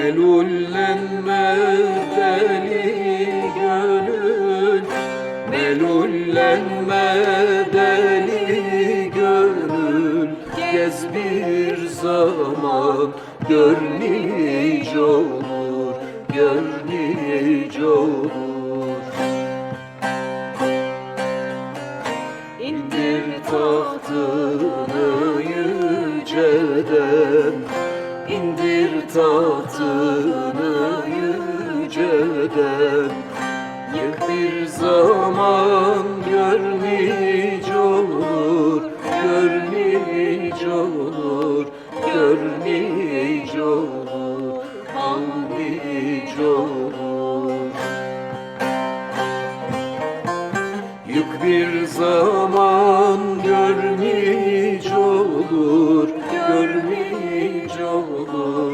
Melullenme deli gönül. Melullenme deli gönül. Gez bir zaman gör nice olur Gör olur. İndir tahtını yüceden İndir tahtını yüceden Yık bir zaman gör nice olur Gör nice olur Gör nice olur Al nice olur. Yık bir zaman görmüş olur, görmüş olur,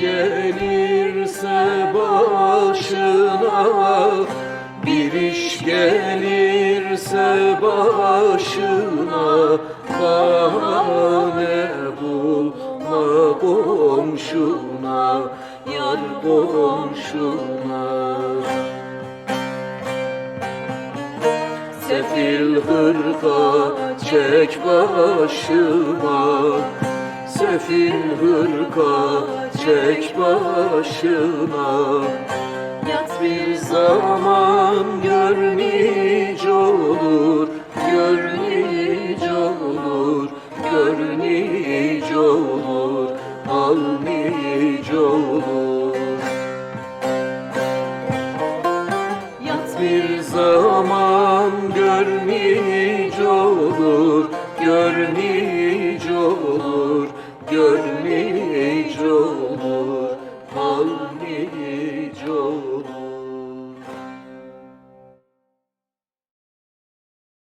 gelirse başına Bir iş gelirse başına Bahane bulma komşuna Yar komşuna. Sefil hırka çek başıma Sefil hırka çek başına. Yat bir zaman gör olur Gör olur Gör olur Al olur. Yat bir zaman gör olur Gör olur gidiyor